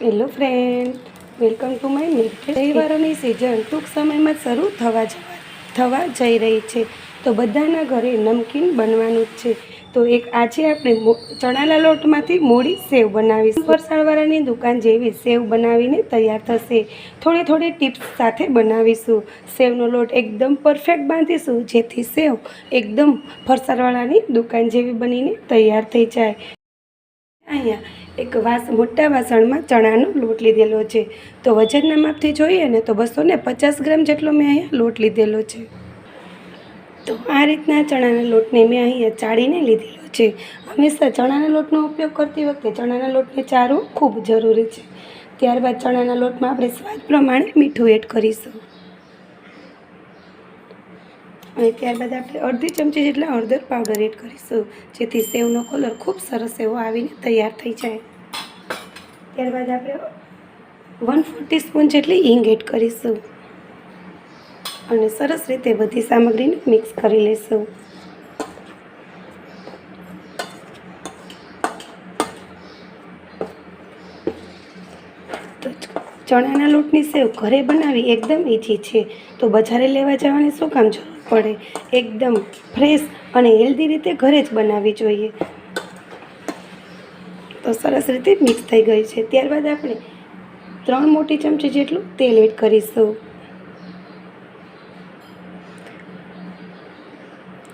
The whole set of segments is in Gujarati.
Hello friend welcome to my milk તહેવારોની સિઝન ટૂંક સમયમાં શરૂ થવા જવા થવા જઈ રહી છે. તો બધાના ઘરે નમકીન બનવાનું જ છે. તો એક આજે આપણે ચણાના લોટમાંથી મોડી સેવ બનાવીશું. ફરસાણવાળાની દુકાન જેવી સેવ બનાવીને તૈયાર થશે. થોડી થોડી ટિપ્સ સાથે બનાવીશું. સેવનો લોટ એકદમ પરફેક્ટ બાંધીશું, જેથી સેવ એકદમ ફરસાણવાળાની દુકાન જેવી બનીને તૈયાર થઈ જાય. અહીંયા એક વાસ, મોટા વાસણમાં ચણાનો લોટ લીધેલો છે. તો વજનના માપથી જોઈએ ને તો બસો ને પચાસ ગ્રામ જેટલો મેં અહીંયા લોટ લીધેલો છે. તો આ રીતના ચણાના લોટને મેં અહીંયા ચાળીને લીધેલો છે. હંમેશા ચણાના લોટનો ઉપયોગ કરતી વખતે ચણાના લોટને ચારવું ખૂબ જરૂરી છે. ત્યારબાદ ચણાના લોટમાં આપણે સ્વાદ પ્રમાણે મીઠું એડ કરીશું. અને ત્યારબાદ આપણે અડધી ચમચી જેટલા હળદર પાવડર એડ કરીશું, જેથી સેવનો કલર ખૂબ સરસ એવો આવીને તૈયાર થઈ જાય. ત્યારબાદ આપણે વન ફોર્ટી સ્પૂન જેટલી હિંગ એડ કરીશું. અને સરસ રીતે બધી સામગ્રીને મિક્સ કરી લઈશું તો ચણાના લોટની સેવ ઘરે બનાવી એકદમ ઈજી છે. તો બજારે લેવા જવાની શું કામ જરૂર પડે? એકદમ ફ્રેશ અને હેલ્ધી રીતે ઘરે જ બનાવવી જોઈએ. તો સરસ રીતે મિક્સ થઈ ગઈ છે. ત્યારબાદ આપણે ત્રણ મોટી ચમચી જેટલું તેલ એડ કરીશું.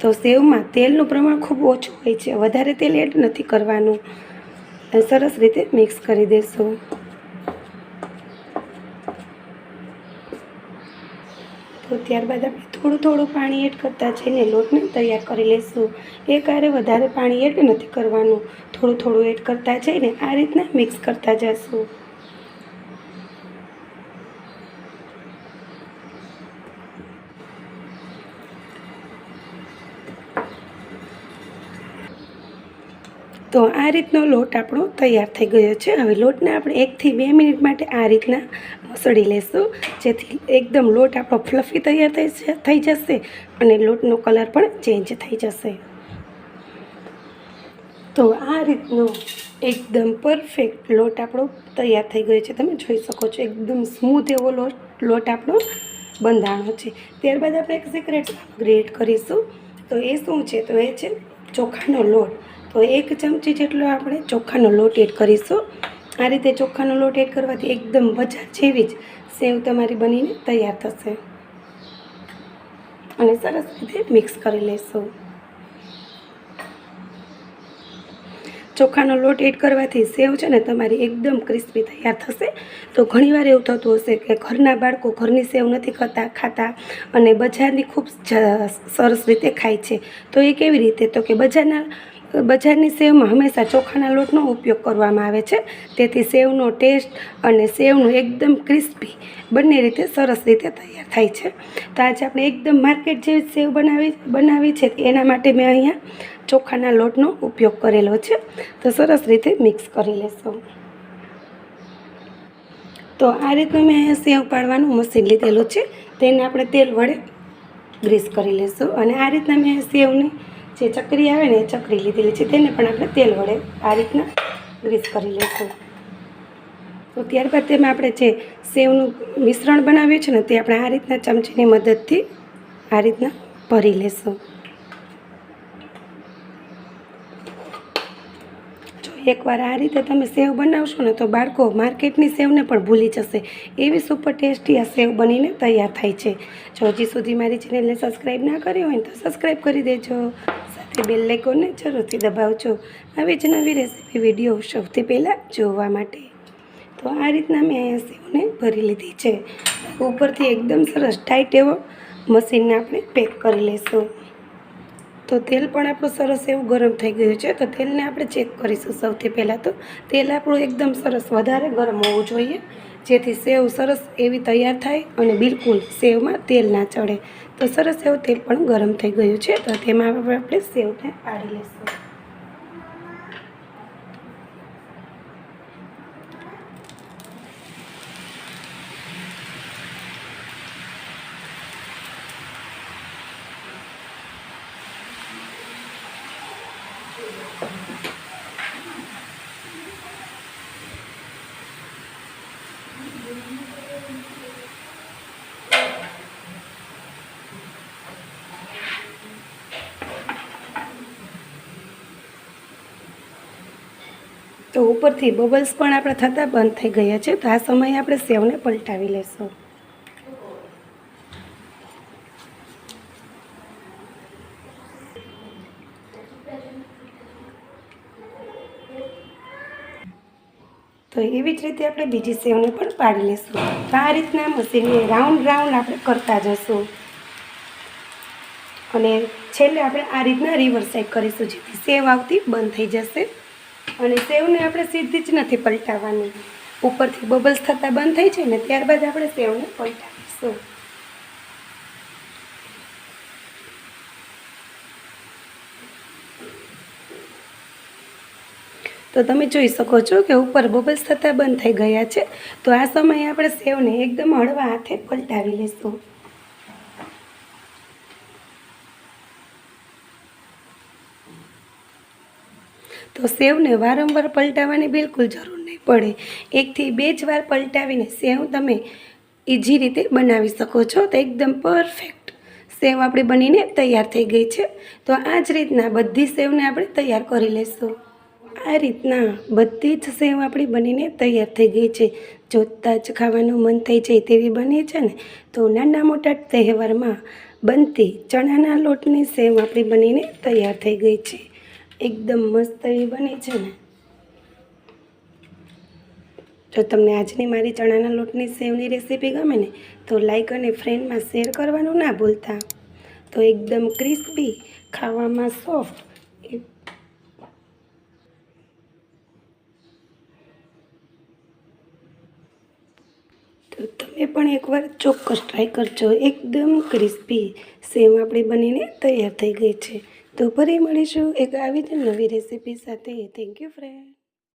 તો સેવમાં તેલનું પ્રમાણ ખૂબ ઓછું હોય છે. વધારે તેલ એડ નથી કરવાનું. સરસ રીતે મિક્સ કરી દઈશું તો ત્યારબાદ આપણે થોડું થોડું પાણી એડ કરતા જઈને લોટને તૈયાર કરી લઈશું. એક હારે વધારે પાણી એડ નથી કરવાનું. થોડું થોડું એડ કરતા જઈને આ રીતના મિક્સ કરતા જશું. તો આ રીતનો લોટ આપણો તૈયાર થઈ ગયો છે. હવે લોટને આપણે એકથી બે મિનિટ માટે આ રીતના મસળી લેશું. જેથી એકદમ લોટ આપણો ફ્લફી તૈયાર થઈ થઈ જશે અને લોટનો કલર પણ ચેન્જ થઈ જશે. તો આ રીતનો એકદમ પરફેક્ટ લોટ આપણો તૈયાર થઈ ગયો છે. તમે જોઈ શકો છો એકદમ સ્મૂથ એવો લોટ લોટ આપણો બંધાણો છે. ત્યારબાદ આપણે એક સિક્રેટ એડ કરીશું. તો એ શું છે? તો એ છે ચોખાનો લોટ. તો એક ચમચી જેટલો આપણે ચોખાનો લોટ એડ કરીશું. આ રીતે ચોખાનો લોટ એડ કરવાથી એકદમ બજાર જેવી જ સેવ તમારી બનીને તૈયાર થશે. અને સરસ રીતે મિક્સ કરી લઈશું ચોખાનો લોટ એડ કરવાથી સેવ છે ને તમારી એકદમ ક્રિસ્પી તૈયાર થશે. તો ઘણીવાર એવું થતું હશે કે ઘરના બાળકો ઘરની સેવ નથી ખાતા ખાતા અને બજારની ખૂબ સરસ રીતે ખાય છે. તો એ કેવી રીતે? તો કે બજારના બજારની સેવમાં હંમેશા ચોખાના લોટનો ઉપયોગ કરવામાં આવે છે. તેથી સેવનો ટેસ્ટ અને સેવનું એકદમ ક્રિસ્પી બંને રીતે સરસ રીતે તૈયાર થાય છે. તો આજે આપણે એકદમ માર્કેટ જેવી સેવ બનાવી બનાવી છે. એના માટે મેં અહીંયા ચોખાના લોટનો ઉપયોગ કરેલો છે. તો સરસ રીતે મિક્સ કરી લેશું. તો આ રીતનું મેં સેવ પાડવાનું મશીન લીધેલું છે. તેને આપણે તેલ વડે ગ્રીસ કરી લઈશું અને આ રીતના મેં સેવની જે ચકરી આવે ને એ ચકરી લીધેલી છે તેને પણ આપણે તેલ વડે આ રીતના ગ્રીસ કરી લઈશું. તો ત્યારબાદ તેમાં આપણે જે સેવનું મિશ્રણ બનાવ્યું છે ને તે આપણે આ રીતના ચમચીની મદદથી આ રીતના ભરી લેશું. એકવાર આ રીતે તમે સેવ બનાવશો ને તો બાળકો માર્કેટની સેવને પણ ભૂલી જશે. એવી સુપર ટેસ્ટી આ સેવ બનીને તૈયાર થાય છે. જો હજી સુધી મારી ચેનલને સબસ્ક્રાઈબ ના કરી હોય તો સબસ્ક્રાઈબ કરી દેજો. સાથે બેલ લાઇકોનને જરૂરથી દબાવજો. આવી જ નવી રેસીપી વીડિયો સૌથી પહેલાં જોવા માટે. તો આ રીતના મેં અહીંયા સેવને ભરી લીધી છે. ઉપરથી એકદમ સરસ ટાઈટ એવો મશીનને આપણે પેક કરી લઈશું તો તેલ પણ આપણું સરસ એવું ગરમ થઈ ગયું છે. તો તેલને આપણે ચેક કરીશું સૌથી પહેલાં તો. તેલ આપણું એકદમ સરસ વધારે ગરમ હોવું જોઈએ, જેથી સેવ સરસ એવી તૈયાર થાય અને બિલકુલ સેવમાં તેલ ના ચડે. તો સરસ એવું તેલ પણ ગરમ થઈ ગયું છે. તો તેમાં આપણે સેવને પાડી લઈશું. તો ઉપરથી બબલ્સ પણ આપણા થતાં બંધ થઈ ગયા છે. તો આ સમયે આપણે સેવને પલટાવી લેશું. તો એવી જ રીતે આપણે બીજી સેવને પણ પાડી લેશું. તો આ રીતના મશીનને રાઉન્ડ રાઉન્ડ આપણે કરતા જશું. અને છેલ્લે આપણે આ રીતના રિવર્સ સાઈડ કરીશું, જેથી સેવ આવતી બંધ થઈ જશે. અને સેવને આપણે સીધી જ નથી પલટાવવાની. ઉપરથી બબલ્સ થતાં બંધ થઈ જાય ને ત્યારબાદ આપણે સેવને પલટાવીશું. તો તમે જોઈ શકો છો કે ઉપર બબલ્સ થતાં બંધ થઈ ગયા છે. તો આ સમયે આપણે સેવને એકદમ હળવા હાથે પલટાવી લઈશું. તો સેવને વારંવાર પલટાવવાની બિલકુલ જરૂર નહીં પડે. એકથી બે જ વાર પલટાવીને સેવ તમે ઇઝી રીતે બનાવી શકો છો. તો એકદમ પરફેક્ટ સેવ આપણી બનીને તૈયાર થઈ ગઈ છે. તો આ જ રીતના બધી સેવને આપણે તૈયાર કરી લઈશું આ રીતના બધી જ સેવ આપણી બનીને તૈયાર થઈ ગઈ છે. જોતાં જ ખાવાનું મન થઈ જાય તેવી બની છે ને. તો નાના મોટા તહેવારમાં બનતી ચણાના લોટની સેવ આપણી બનીને તૈયાર થઈ ગઈ છે. એકદમ મસ્ત એવી બની છે ને. જો તમને આજની મારી ચણાના લોટની સેવની રેસીપી ગમે ને, તો લાઈક અને ફ્રેન્ડમાં શેર કરવાનું ના ભૂલતા. તો એકદમ ક્રિસ્પી ખાવામાં સોફ્ટ તો તમે પણ એકવાર ચોક્કસ ટ્રાય કરજો. એકદમ ક્રિસ્પી સેવ આપણી બનીને તૈયાર થઈ ગઈ છે. તો ફરી મળીશું એક આવી જ નવી રેસીપી સાથે. Thank you friend